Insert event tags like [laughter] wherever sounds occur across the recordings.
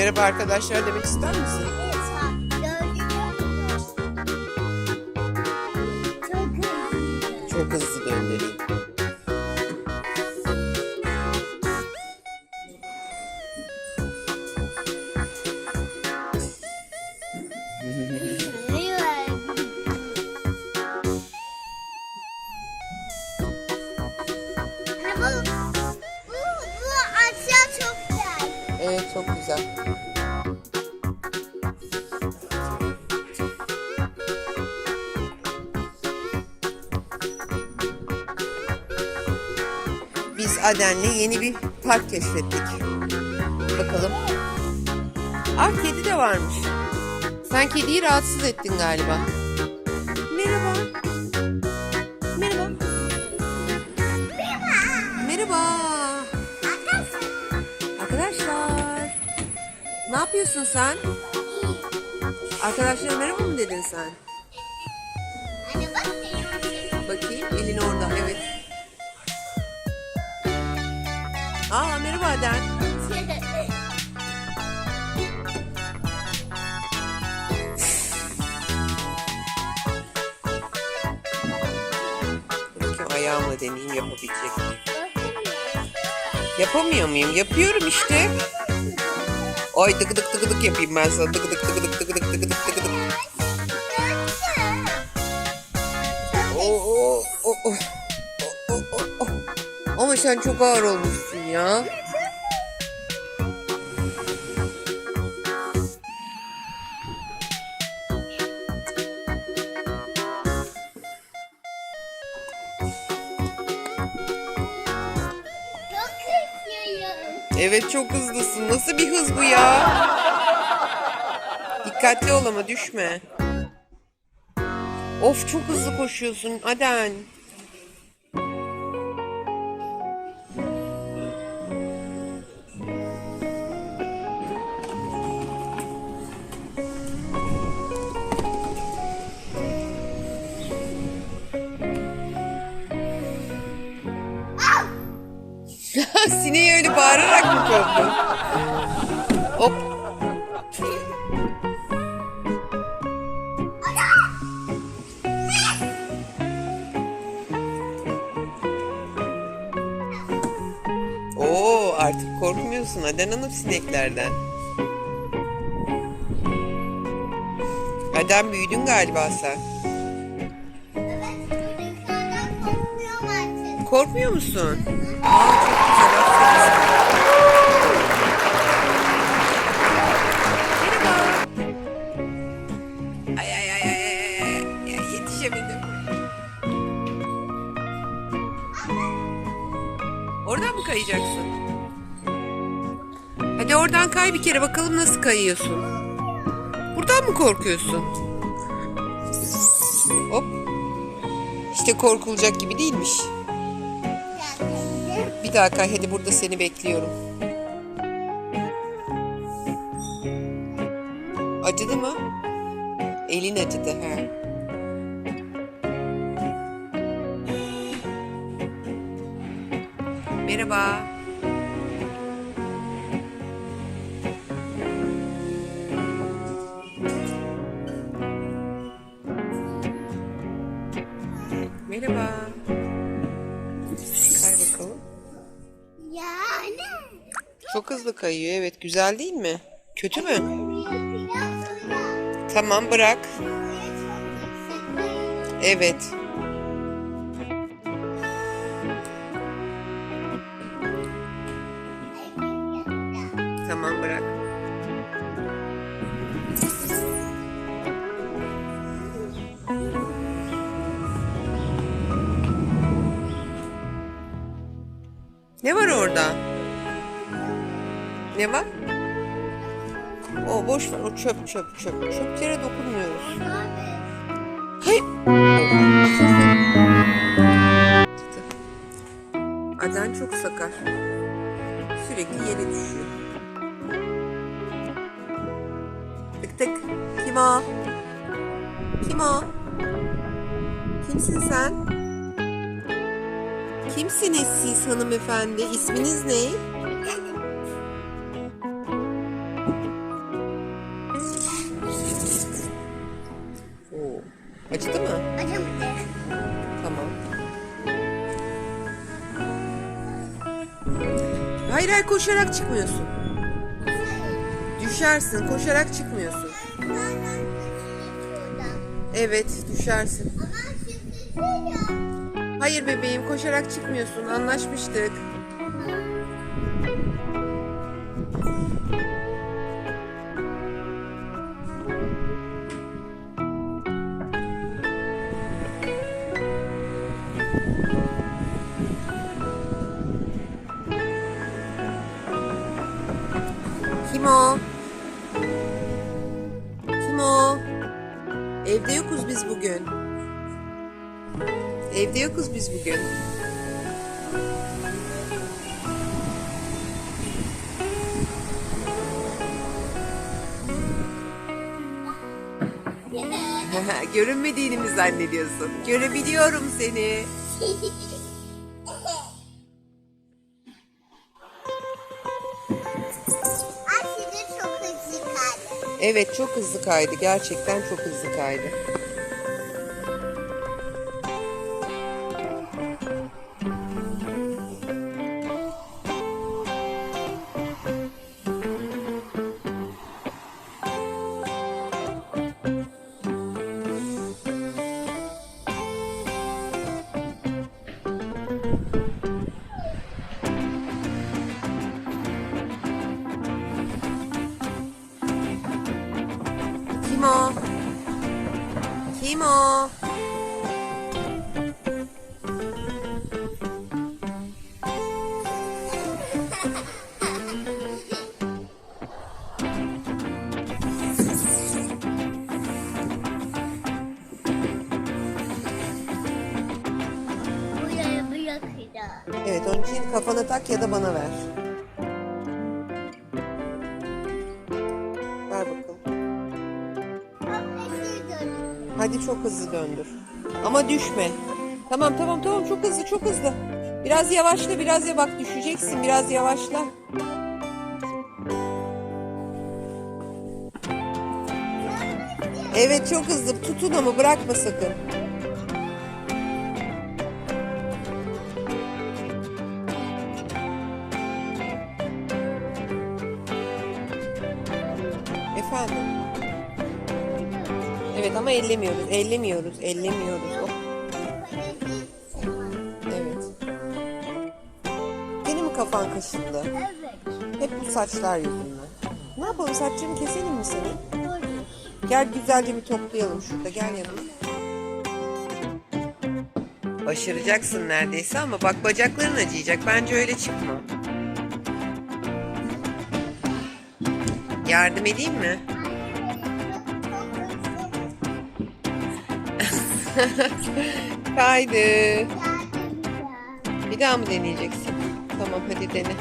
Merhaba arkadaşlar demek ister misin? Aden'le yeni bir park keşfettik. Bakalım. Ah kedi de varmış. Sen kediyi rahatsız ettin galiba. Merhaba. Merhaba. Merhaba. Arkadaşlar. Ne yapıyorsun sen? Arkadaşlara merhaba mı dedin sen? Aa merhaba. Bakayım ayağımla deneyeyim yapabilecek? Yapamıyor muyum? Yapıyorum işte. Ay tıkı tık tıkı tık yapayım ben sana. Tık tık tıkı tık tıkı tık tıkı tık. Oo, oo, oo, oo. Oo, oo, oo. Ama sen çok ağır olmuşsun ya. Evet çok hızlısın. Nasıl bir hız bu ya? Dikkatli ol ama düşme. Of çok hızlı koşuyorsun Aden. [laughs] Sineği öyle bağırarak mı kovdun? Hop. Oo artık korkmuyorsun Aden Hanım sineklerden. Aden büyüdün galiba sen. Korkmuyor musun? Aa çok güzel. Ay ay ay ay ay, ay ay yetişemedim. Oradan mı kayacaksın? Hadi oradan kay bir kere bakalım nasıl kayıyorsun. Buradan mı korkuyorsun? Hop. İşte korkulacak gibi değilmiş. Bir daha hadi burada seni bekliyorum. Acıdı mı? Elin acıdı he. Merhaba. Merhaba. Çok hızlı kayıyor evet güzel değil mi? Kötü mü? Tamam bırak. Evet. Tamam bırak. Ne var orada? Ne var? O boş ver, o çöp çöp çöp. Çöplere dokunmuyoruz. Hey. Aden çok sakar. Sürekli yere düşüyor. Tık tık. Kim o? Kim o? Kimsin sen? Kimsiniz siz hanımefendi? İsminiz ne? Hayır hayır koşarak çıkmıyorsun. Düşersin koşarak çıkmıyorsun. Evet düşersin. Hayır bebeğim koşarak çıkmıyorsun anlaşmıştık. Kim o? Kim o? Evde yokuz biz bugün. Evde yokuz biz bugün. [laughs] Görünmediğini mi zannediyorsun? Görebiliyorum seni. [laughs] Evet çok hızlı kaydı. Gerçekten çok hızlı kaydı. Kim o? Kim o? Evet onun için kafana tak ya da bana. Ver Hadi çok hızlı döndür. Ama düşme. Tamam tamam tamam çok hızlı çok hızlı. Biraz yavaşla biraz ya bak düşeceksin biraz yavaşla. Evet çok hızlı tutun ama bırakma sakın. Efendim. Evet ama ellemiyoruz, ellemiyoruz, ellemiyoruz. Oh, evet. Senin mi kafan kaşındı? Evet. Hep bu saçlar yüzünden. Ne yapalım saçlarını keselim mi senin? Gel güzelce bir toplayalım şurada. Gel yanıma. Başaracaksın neredeyse ama bak bacakların acıyacak. Bence öyle çıkma. Yardım edeyim mi? [laughs] Kaydı. Bir daha mı deneyeceksin? Tamam hadi dene.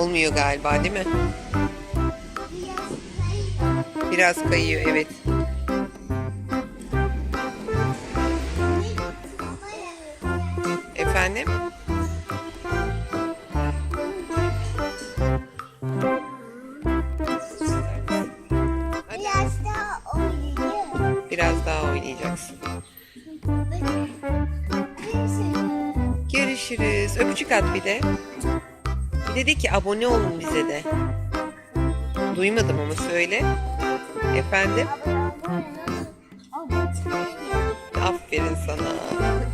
Olmuyor galiba değil mi? Biraz kayıyor evet. Efendim? Biraz daha oynayayım. Biraz daha oynayacaksın. Görüşürüz. Öpücük at bir de. Bir de de ki abone olun bize de. Duymadım ama söyle. Efendim? Aferin sana.